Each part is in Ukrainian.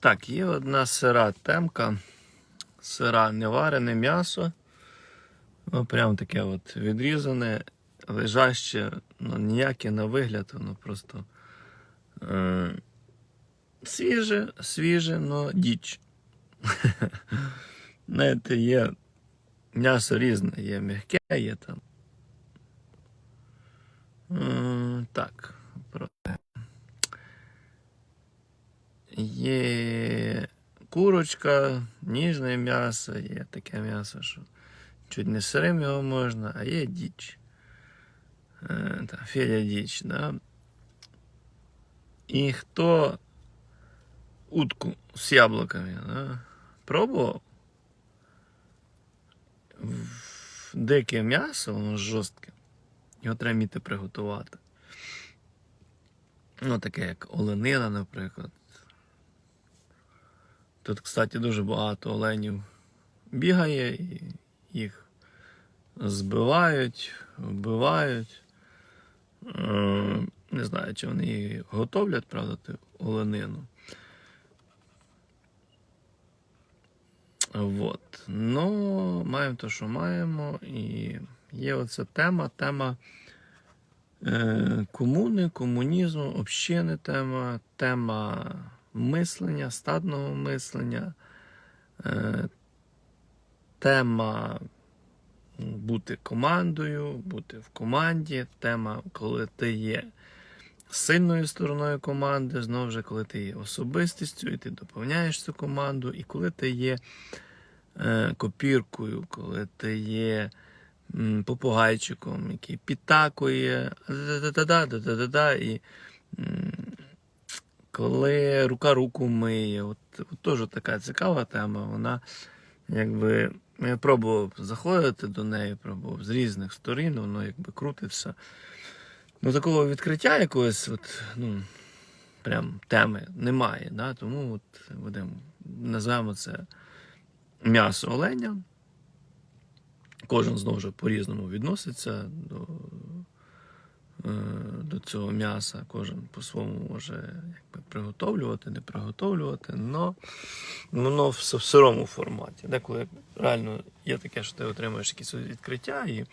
Так, є одна сира темка. Сира неварене м'ясо. Ну, прям таке от відрізане, лежаще, ну ніяке на вигляд, воно просто е, свіже, свіже, но діч. Знаєте, є м'ясо різне, є м'яке, є там. М, Так, про Є курочка, ніжне м'ясо, є таке м'ясо, що чуть не сирим його можна, а є діч. Е, Федя діч, да? І хто утку з яблуками да? пробував? Дике м'ясо, воно жорстке. Його треба вміти приготувати. Ну, таке як оленина, наприклад. Тут, кстати, дуже багато оленів бігає, їх збивають, вбивають. Е, Не знаю, чи вони її готовлять, правда, оленину. Вот. Ну, маємо те, що маємо. І є оця тема, тема е, комуни, комунізму, общини тема, тема мислення, стадного мислення, е, тема бути командою, бути в команді, тема, коли ти є сильною стороною команди, знову ж, коли ти є особистістю, і ти доповняєш цю команду, і коли ти є е, копіркою, коли ти є попугайчиком, який підтакує, і коли рука руку миє. От, от теж така цікава тема. Вона якби. Я пробував заходити до неї, пробував з різних сторін, воно якби крутиться. Ну, такого відкриття якогось, от, ну, прям теми немає. Да? Тому от будемо, назвемо це м'ясо оленя. Кожен знову ж по-різному відноситься до, до цього м'яса. Кожен по-своєму може якби, приготовлювати, не приготовлювати, але воно в, сирому форматі. Деколи реально є таке, що ти отримуєш якісь відкриття, і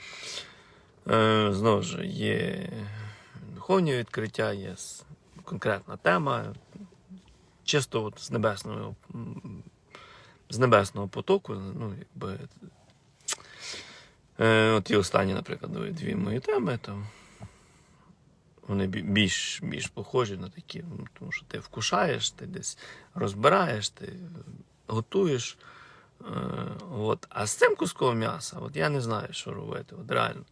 е, знову ж є духовні відкриття, є конкретна тема. Чисто от з небесного, з небесного потоку, ну, якби. Е, от і останні, наприклад, дві мої теми там. Вони більш, більш похожі на такі, ну, тому що ти вкушаєш, ти десь розбираєш, ти готуєш. Е, от. А з цим куском м'яса, от я не знаю, що робити, от реально.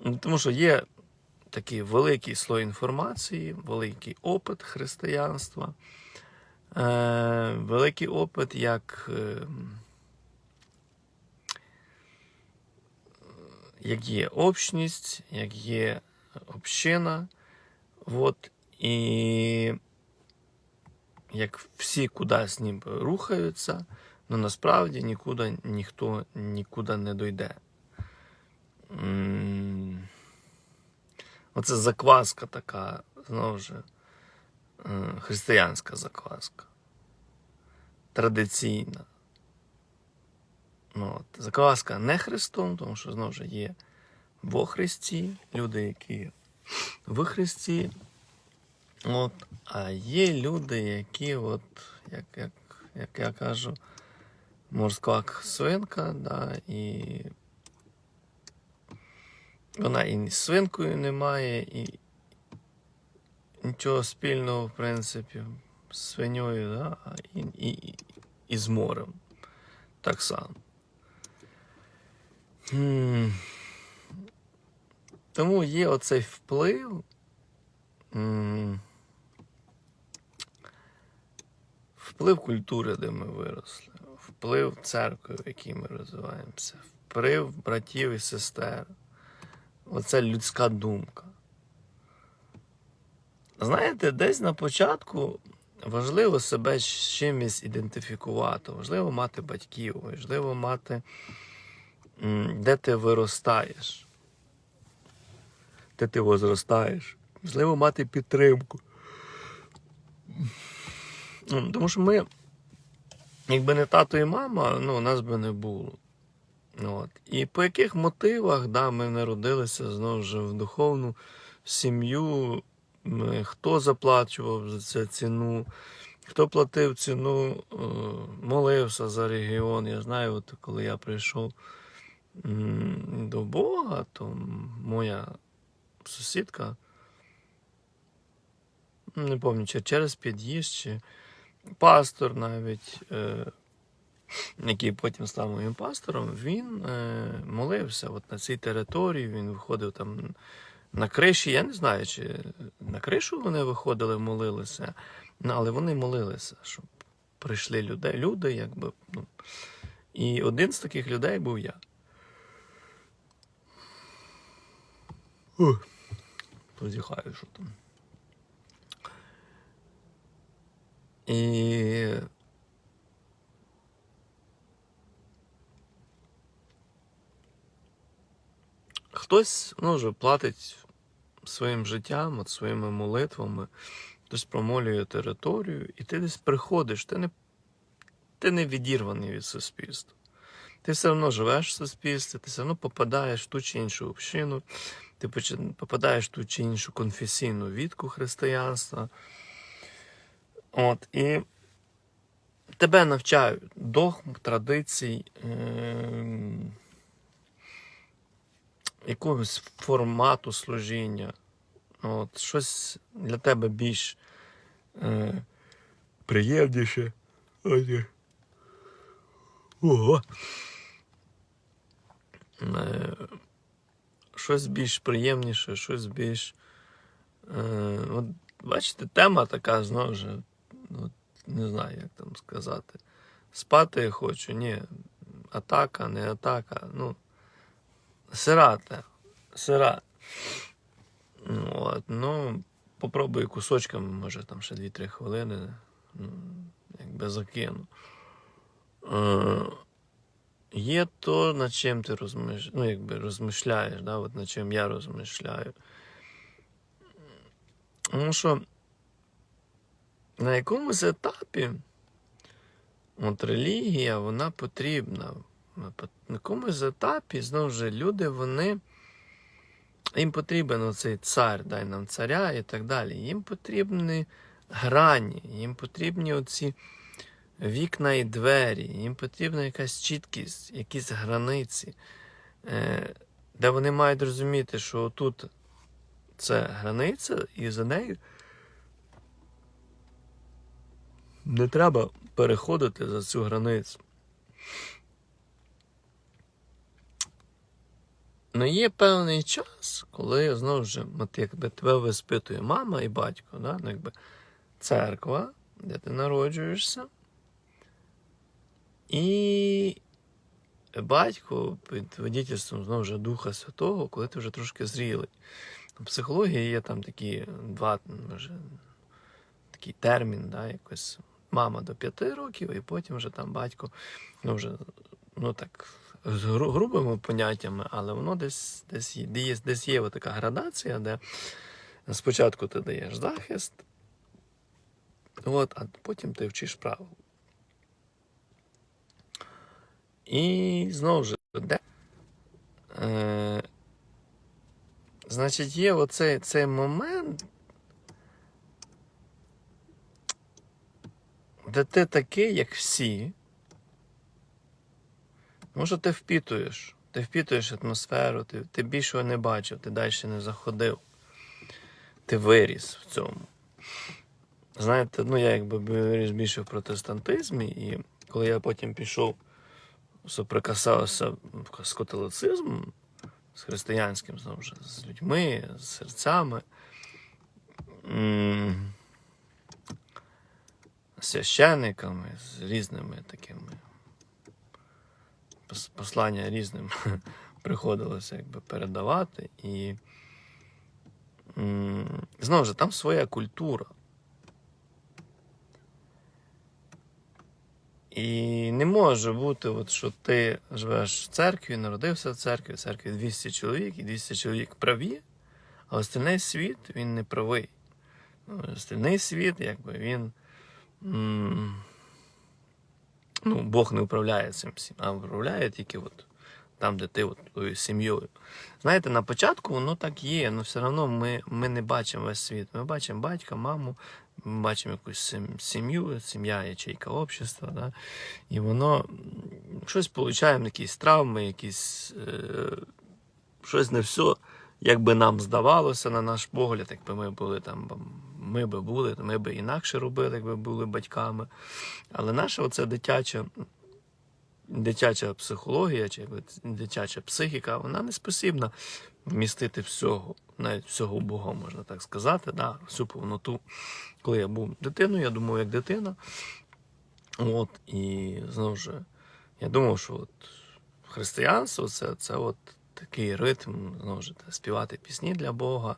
Ну, Тому що є такий великий слой інформації, великий опит християнства, е, великий опит як, е, як є общність, як є община. От, і як всі кудись ніби рухаються, але насправді нікуди ніхто нікуди не дойде. Оце закваска така, знову ж, е, християнська закваска. Традиційна. Ну, от, закваска не Христом, тому що знову ж є во Христі, люди, які в Христі. От, а є люди, які, от, як, як, як я кажу, морська свинка, да, і вона і свинкою не має, і нічого спільного, в принципі, з свиньою, да, і, і, і з морем. Так само. Тому є оцей вплив. Вплив культури, де ми виросли, вплив церкви, в якій ми розвиваємося, вплив братів і сестер. Оце людська думка. Знаєте, десь на початку важливо себе з чимось ідентифікувати, важливо мати батьків, важливо мати, де ти виростаєш, де ти возростаєш. Важливо мати підтримку. Ну, Тому що ми, якби не тато і мама, ну, нас би не було. От. І по яких мотивах да, ми народилися знову ж в духовну сім'ю, хто заплачував за це ціну, хто платив ціну, е, молився за регіон. Я знаю, от коли я прийшов до Бога, то моя сусідка, не пам'ятаю, чи через під'їзд, чи пастор навіть, е, який потім став моїм пастором, він е, молився от на цій території, він виходив там на криші. Я не знаю, чи на кришу вони виходили, молилися, ну, але вони молилися, щоб прийшли люди, люди якби. Ну, і один з таких людей був я. Ух, Позіхаю, що там. І хтось ну, вже платить своїм життям, от своїми молитвами, хтось промолює територію, і ти десь приходиш, ти не, ти не відірваний від суспільства. Ти все одно живеш в суспільстві, ти все одно попадаєш в ту чи іншу общину, ти попадаєш в ту чи іншу конфесійну відку християнства. От, і тебе навчають догм, традицій, ем, якогось формату служіння. От, щось для тебе більш е, приємніше. Ого. Е, щось більш приємніше, щось більш. Е, от, бачите, тема така знову ж. От, не знаю, як там сказати. Спати я хочу, ні. Атака, не атака. Ну, сира тема. Сира. Ну, От, ну, попробую кусочками, може там ще 2-3 хвилини. Ну, якби закину. Е, є то, над чим ти розмиш... ну, якби розмишляєш, да? От над чим я розмишляю. Тому що на якомусь етапі от релігія, вона потрібна. На якомусь етапі, знову ж, люди, вони. Їм потрібен оцей цар, дай нам царя і так далі. Їм потрібні грані, їм потрібні оці вікна і двері, їм потрібна якась чіткість, якісь границі, е, де вони мають розуміти, що тут це границя, і за нею не треба переходити за цю границю. Ну є певний час, коли знову ж якби тебе виспитує мама і батько, да? ну, якби церква, де ти народжуєшся, і батько під водітельством знову ж Духа Святого, коли ти вже трошки зрілий. У психології є там такі два, може, такий термін, да, якось мама до п'яти років, і потім вже там батько, ну вже, ну так, з гру- грубими поняттями, але воно десь, десь, десь, десь є така градація, де спочатку ти даєш захист, от, а потім ти вчиш право. І знову ж, де, е, значить, є оцей цей момент, де ти такий, як всі. Що ти впітуєш, ти впітуєш атмосферу, ти, ти більшого не бачив, ти далі не заходив. Ти виріс в цьому. Знаєте, ну я якби виріс більше в протестантизмі, і коли я потім пішов, соприкасався з католицизмом, з християнським, знову ж, з людьми, з серцями. священниками, з різними такими послання різним приходилося якби передавати. І знову ж там своя культура. І не може бути, от, що ти живеш в церкві, народився в церкві, в церкві 200 чоловік, і 200 чоловік праві, а остальний світ він не правий. Ну, Остальний світ, якби він ну, Бог не управляє цим всім, а управляє тільки от там, де ти от тою сім'єю. Знаєте, на початку воно так є, але все одно ми, ми не бачимо весь світ. Ми бачимо батька, маму, ми бачимо якусь сім'ю, сім'я, ячейка общества. Да? І воно щось получаємо, якісь травми, якісь е, щось не все, як би нам здавалося, на наш погляд, якби ми були там, ми би були, ми би інакше робили, якби були батьками. Але наше оце дитяча, дитяча психологія чи дитяча психіка, вона не спосібна вмістити всього, навіть всього Бога, можна так сказати, да, всю повноту. Коли я був дитиною, я думав, як дитина. От, і знову ж, я думав, що от християнство це, це от такий ритм, знову ж співати пісні для Бога,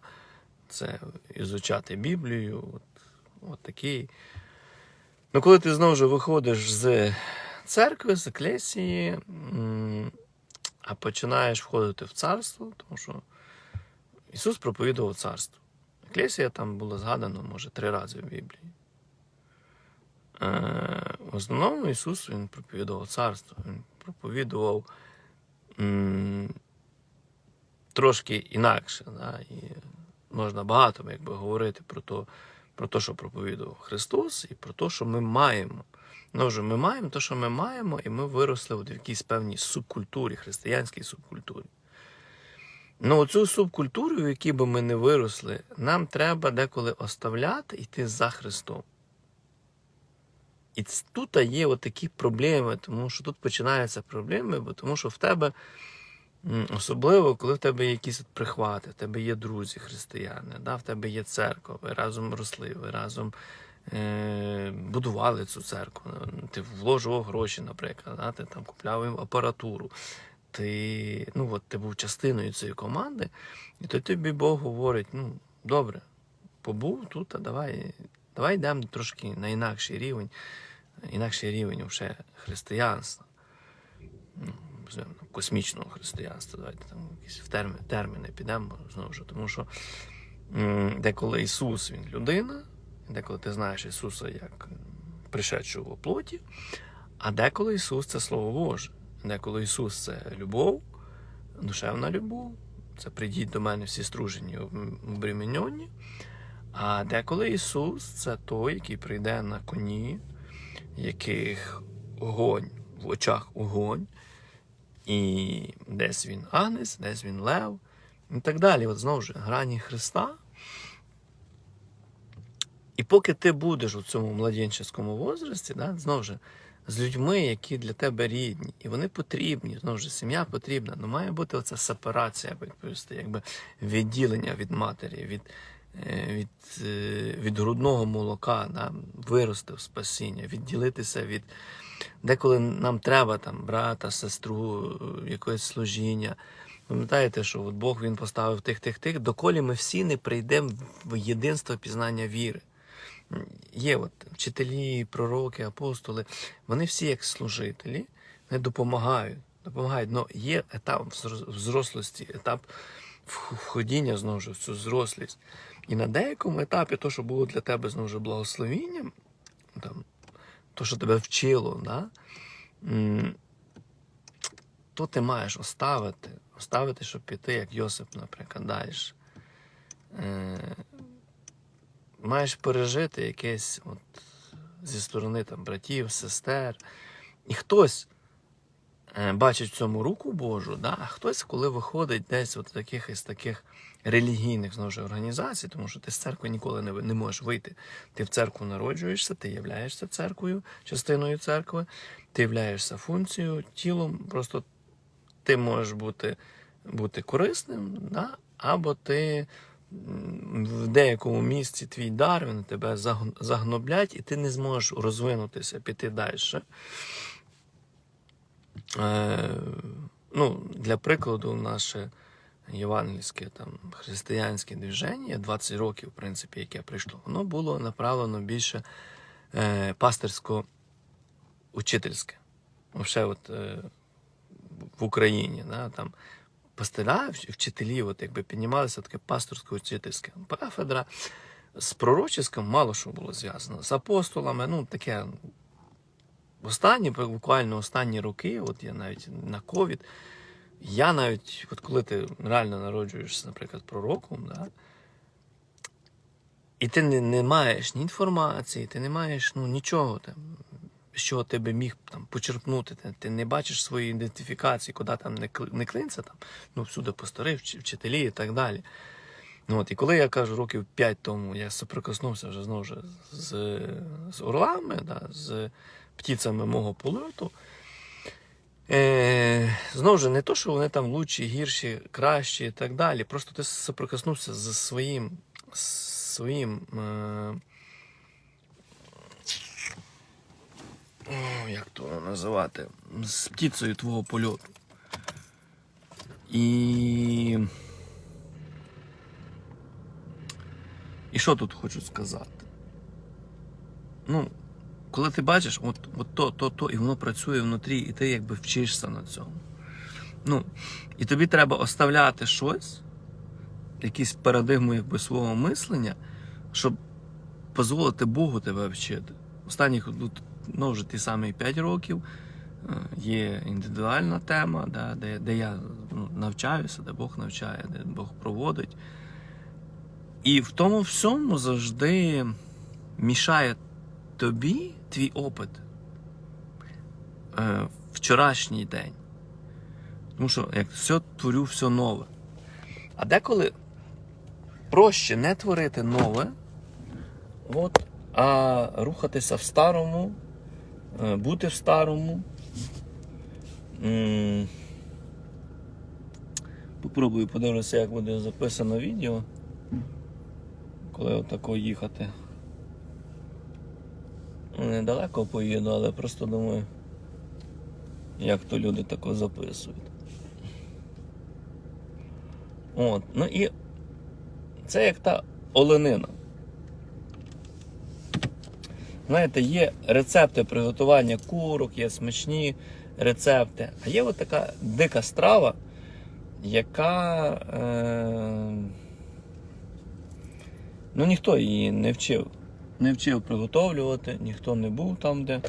це ізучати Біблію, от, от такий. Ну, коли ти знову ж виходиш з церкви, з еклесії, а починаєш входити в царство, тому що Ісус проповідував царство. Еклесія там було згадано, може, три рази в Біблії. Е, в основному Ісус Він проповідував царство, Він проповідував трошки інакше. Да? І можна багато якби, говорити про те, про що проповідував Христос, і про те, що ми маємо. Ну, вже ми маємо те, що ми маємо, і ми виросли от в якійсь певній субкультурі, християнській субкультурі. Ну, цю субкультуру, в якій би ми не виросли, нам треба деколи оставляти йти за Христом. І тут є такі проблеми, тому що тут починаються проблеми, бо тому що в тебе, особливо, коли в тебе є якісь прихвати, в тебе є друзі християни, да, в тебе є церква, ви разом росли, ви разом будували цю церкву. Ти вложував гроші, наприклад, ти там купляв апаратуру. Ти, ну, от, ти був частиною цієї команди, і то тобі Бог говорить: ну, добре, побув тут, а давай, давай йдемо трошки на інакший рівень, інакший рівень вже християнства. Ну, космічного християнства. Давайте там якісь в терміни, терміни підемо знову ж, тому що деколи Ісус Він людина, деколи ти знаєш Ісуса як пришедшого в плоті, а деколи Ісус це Слово Боже. Деколи Ісус це любов, душевна любов. Це прийдіть до мене всі стружені обремінені. А деколи Ісус це той, який прийде на коні, яких огонь в очах огонь, і десь він агнець, десь він лев, і так далі. От знову ж грані Христа. І поки ти будеш у цьому младенческому возрасті, да, знову ж з людьми, які для тебе рідні, і вони потрібні, знову ж сім'я потрібна, але має бути оця сепарація, відповісти, якби відділення від матері, від, е, від, е, від грудного молока, да, вирости в спасіння, відділитися від. Деколи нам треба там брата, сестру, е, якесь служіння. Пам'ятаєте, що от Бог він поставив тих, тих, тих, доколі ми всі не прийдемо в єдинство пізнання віри. Є от вчителі, пророки, апостоли, вони всі як служителі, вони допомагають. допомагають. Но є етап взро- взрослості, етап вх- входіння знову ж в цю зрослість. І на деякому етапі, то, що було для тебе знову ж благословінням, там, то, що тебе вчило, да, то ти маєш оставити, оставити, щоб піти, як Йосип, наприклад, далі. Маєш пережити якесь от, зі сторони там, братів, сестер. І хтось е, бачить в цьому руку Божу, да? а хтось, коли виходить десь от таких із таких релігійних знову ж, організацій, тому що ти з церкви ніколи не, не можеш вийти. Ти в церкву народжуєшся, ти являєшся церквою, частиною церкви, ти являєшся функцією, тілом. Просто ти можеш бути, бути корисним, да? або ти в деякому місці твій дар, він тебе загноблять, і ти не зможеш розвинутися, піти далі. Е, ну, для прикладу, наше євангельське там, християнське движення, 20 років, в принципі, яке прийшло, воно було направлено більше е, пастирсько-учительське. Вообще, от, е, в Україні. Да, там, пастира, вч- вчителі, от, якби піднімалися таке пасторсько-учительське кафедра. з пророческим мало що було зв'язано. З апостолами, ну таке. Останні, буквально останні роки, от я навіть на ковід, я навіть, от коли ти реально народжуєшся, наприклад, пророком, да, і ти не, не маєш ні інформації, ти не маєш ну, нічого там, ти би міг там, почерпнути. Ти, ти не бачиш своєї ідентифікації, куди там не, не клинця, там, ну, всюди постари, вчителі і так далі. Ну, от, і коли я кажу, років 5 тому я соприкоснувся вже знову ж з, з орлами, да, з птицями мого польоту. Е, знову ж не то, що вони там лучші, гірші, кращі і так далі. Просто ти соприкоснувся з своїм, своїм е, як то називати? З птицею твого польоту. І. І що тут хочу сказати? Ну, коли ти бачиш, от, от то, то, то, і воно працює внутрі, і ти якби вчишся на цьому. Ну, і тобі треба оставляти щось, якусь парадигму якби, свого мислення, щоб дозволити Богу тебе вчити. Останніх тут, ну, вже ті самі 5 років е, є індивідуальна тема, да, де, де я ну, навчаюся, де Бог навчає, де Бог проводить. І в тому всьому завжди мішає тобі твій опит е, вчорашній день. Тому що як все творю, все нове. А деколи проще не творити нове, от, а рухатися в старому, бути в старому. Попробую подивитися, як буде записано відео коли отако їхати. Недалеко поїду, але просто думаю, як то люди тако записують. От, ну і це як та оленина. Знаєте, є рецепти приготування курок, є смачні рецепти. А є от така дика страва, яка. Е- Ну ніхто її не вчив. Не вчив приготовлювати, ніхто не був там, де.